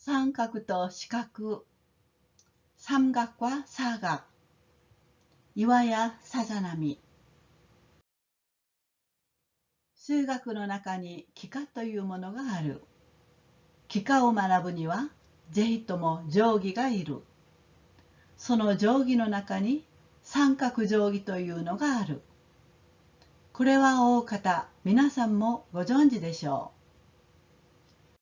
三角と 시각, 삼각과 사각, 이와야 사자나미 数学の中に幾何というものがある。幾何を学ぶには、ぜひとも定規がいる。その定規の中に三角定規というのがある。これは大方皆さんもご存知でしょう。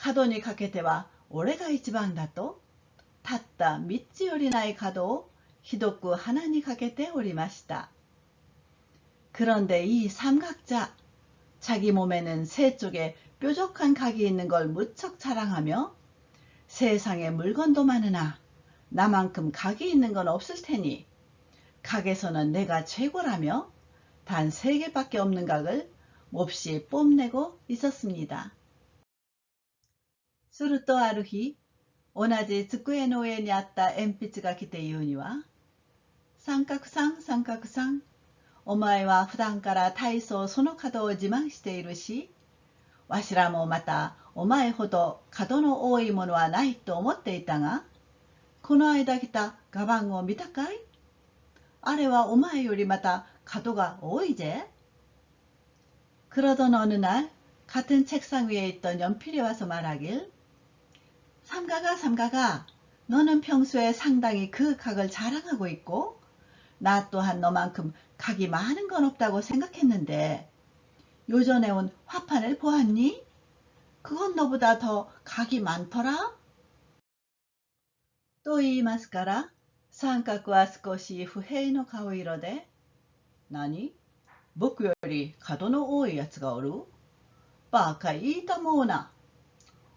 角にかけては俺が一番だとたった三つよりない角をひどく鼻にかけておりました그런데이삼각자자기몸에는세쪽에뾰족한각이있는걸무척자랑하며세상에물건도많으나나만큼각이있는건없을테니각에서는내가최고라며단3개밖에없는각을 몹시 뽐내고 있었습니다. するとある日、同じ机の上にあった鉛筆が来て言うには、三角三三角三、お前は普段から大層その角を自慢しているし、わしらもまたお前ほど角の多いものはないと思っていたが、この間来たガバンを見たかいあれはお前よりまた 가도가 오이제? 그러던 어느 날 같은 책상 위에 있던 연필이 와서 말하길 삼가가 삼가가 너는 평소에 상당히 그 각을 자랑하고 있고 나 또한 너만큼 각이 많은 건 없다고 생각했는데 요전에 온 화판을 보았니? 그건 너보다 더 각이 많더라? 또 이마스카라 삼각과 스코시 후헤이노 가오이러데 何僕より角の多いやつがおるバカ言いたもうな。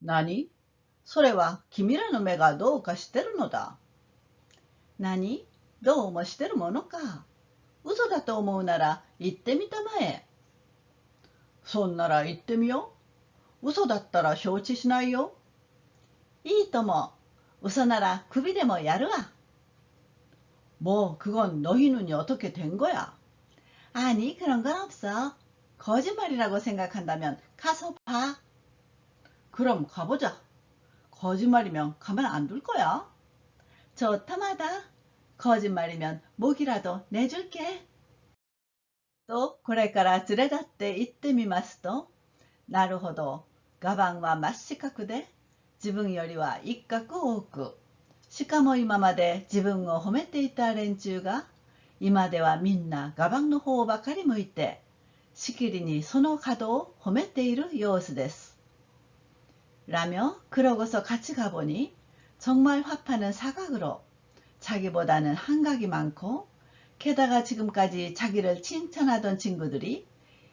나니? 소래와 김이라는 애가 너가 시대를 노다. 나니? 너も 시대를 뭐노까? 嘘だと思うなら言ってみたまえ。そんなら言ってみよう。嘘だったら承知しないよ。いいとも。嘘なら首でもやるわ。뭐 그건 너희 눈이 어떻게 된 거야? 아니 그런 건 없어. 거짓말이라고 생각한다면 가서 봐. 그럼 가보자. 거짓말이면 가만 안 둘 거야. 좋다마다. 거짓말이면 목이라도 내줄게. 또, これから連れ立って行ってみますと、なるほど、ガバンは真四角で、自分よりは一角多く、しかも今まで自分を褒めていた連中が今ではみんなガバンの方ばかり向いてしきりにその角を褒めている様子です。 라며 그러고서 같이 가보니 정말 화파는 사각으로 자기보다는 한각이 많고 게다가 지금까지 자기를 칭찬하던 친구들이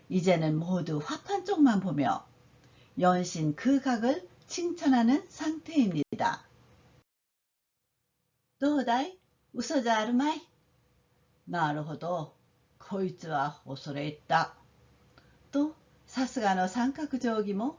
이제는 모두 화판 쪽만 보며 연신 그 각을 칭찬하는 상태입니다. 도다이 우서자 아르마이 나르호도 코이츠와 오소레 있다. 또 사스가노 삼각조기모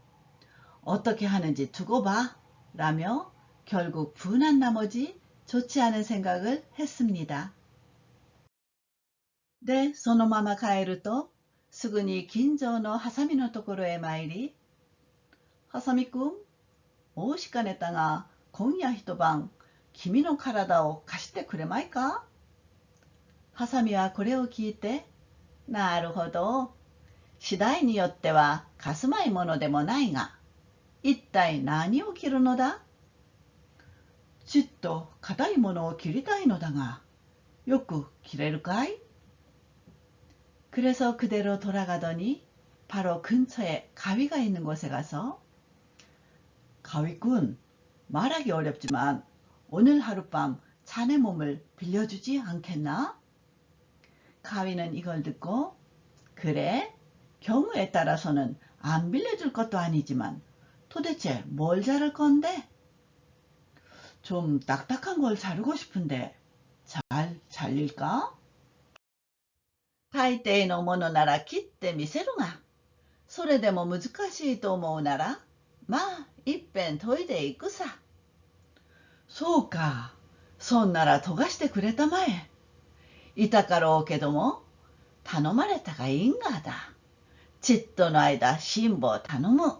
어떻게 하는지 두고 봐. 라며 결국 분한 나머지 좋지 않은 생각을 했습니다. 네, そのまま帰るとすぐに近所のハサミのところへ参り、ハサミくん、申しかねたが、今夜一晩、君の体を貸してくれまいかハサミはこれを聞いて、なるほど。次第によっては貸すまいものでもないが、 一体何を切るのだちっと硬いものを切りたいのだが、よく切れるかい 그래서 그대로 돌아가더니 바로 근처에 가위가 있는 곳에 가서 가위꾼 말하기 어렵지만 오늘 하룻밤 자네 몸을 빌려주지 않겠나? 가위는 이걸 듣고 그래 경우에 따라서는 안 빌려줄 것도 아니지만 도대체 뭘 자를 건데? 좀 딱딱한 걸 자르고 싶은데 잘 잘릴까? 大抵のものなら切ってみせるが、それでも難しいと思うなら、まあ、いっぺん研いでいくさ。そうか。そんなら研がしてくれたまえ。いたかろうけども、頼まれたが因果だ。ちっとの間、辛抱頼む。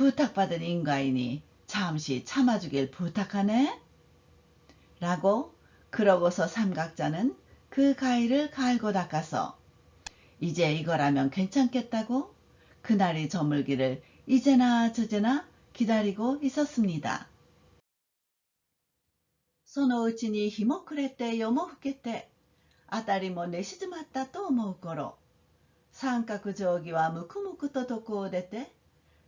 부탁받은 인가이니 잠시 참아주길 부탁하네. 라고 그러고서 삼각자는 그 가위를 갈고 닦아서 이제 이거라면 괜찮겠다고 그날이 저물기를 이제나 저제나 기다리고 있었습니다. そのうちに日も暮れて夜も更けて、あたりも寝静まったと思う頃、三角定規はむくむくと床を出て、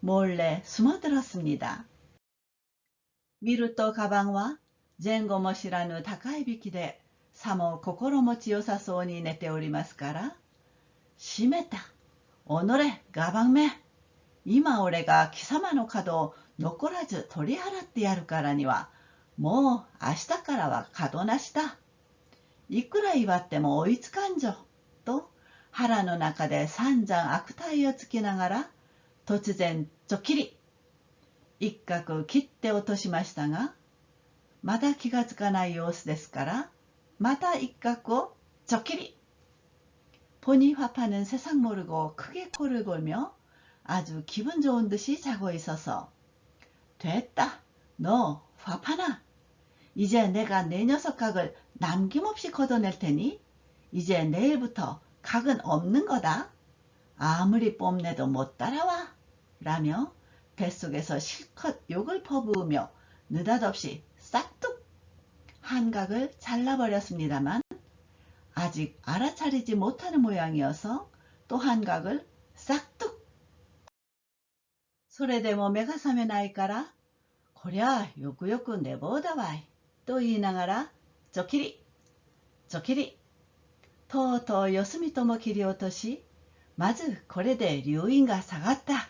몰래 숨어들었습니다. 미루토 가방와 젠고모시라누 다카이비키데 사모 코코로모치 요사소니寝ておりますから閉めた 오늘의 가방매今俺が貴様の角を残らず取り払ってやるからにはもう明日からは角なしだ。いくら祝っても追いつかんじょ。と腹の中で散々悪態をつけながら 突然ちょきり一角切って落としましたがまだ気がつかない様子ですからまた一角をちょきり 보니 화파는 세상 모르고 크게 코를 골며 아주 기분 좋은 듯이 자고 있어서 됐다. 너 화파나. 이제 내가 내 녀석 각을 남김없이 걷어낼 테니 이제 내일부터 각은 없는 거다. 아무리 뽐내도 못 따라와. 라며 뱃속에서 실컷 욕을 퍼부으며 느닷없이 싹둑 한각을 잘라버렸습니다만 아직 알아차리지 못하는 모양이어서 또 한각을 싹둑 소래대모 메가사면 나이까라 고랴 욕구욕구 내보다와이 또 이나가라 저키리 저키리. 토토 여스미 또뭐 길이 오듯이 마즈 고래대 류인가 사갔다.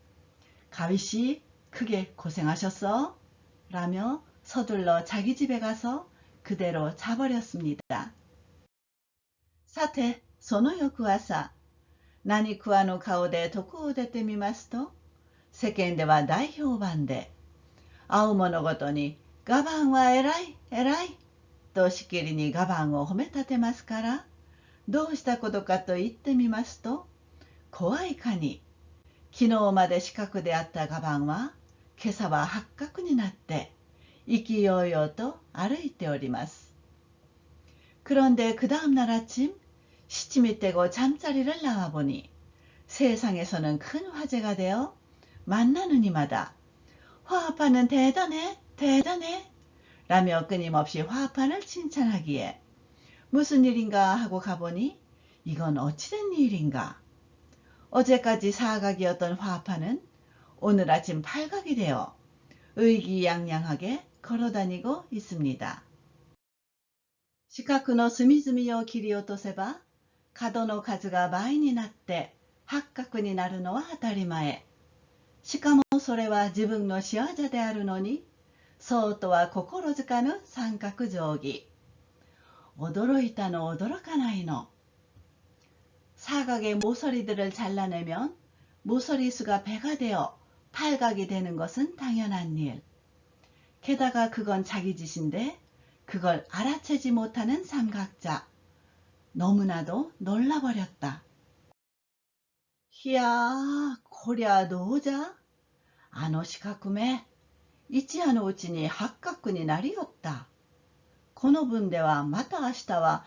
가위씨 크게 고생하셨어. 라며 서둘러 자기 집에 가서 그대로 자버렸습니다. 사태, その翌朝、何食わぬ顔で床を出てみますと、世間では大評判で、会う者ごとに、ガバンは偉い、偉い、としきりにガバンを褒め立てますから、どうしたことかと言ってみますと、怖いかに、 昨日まで四角であったガバンは、今朝は八角になって、意気揚々と歩いております. 그런데 그 다음날 아침 시침이 떼고 잠자리를 나와보니 세상에서는 큰 화제가 되어 만나는 이마다 화합하는 대단해 대단해 라며 끊임없이 화합판을 칭찬하기에 무슨 일인가 하고 가보니 이건 어찌된 일인가 어제까지 사각이었던 화합판은 오늘 아침 팔각이 되어 의기양양하게 걸어다니고 있습니다. 四角の隅々を切り落とせば角の数が倍になって八角になるのは当たり前。しかもそれは自分の仕業であるのに、そうとは心づかぬ三角定規。驚いたの驚かないの。 사각의 모서리들을 잘라내면 모서리 수가 배가 되어 팔각이 되는 것은 당연한 일. 게다가 그건 자기 짓인데 그걸 알아채지 못하는 삼각자. 너무나도 놀라버렸다. 히야, 고랴 노자? 아노시카쿠메, 이치하노 우치니 합각군이 날이었다. この分ではまた明日は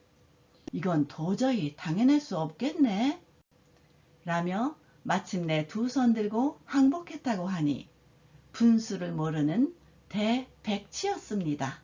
이건 도저히 당해낼 수 없겠네. 라며 마침내 두 손 들고 항복했다고 하니 분수를 모르는 대백치였습니다.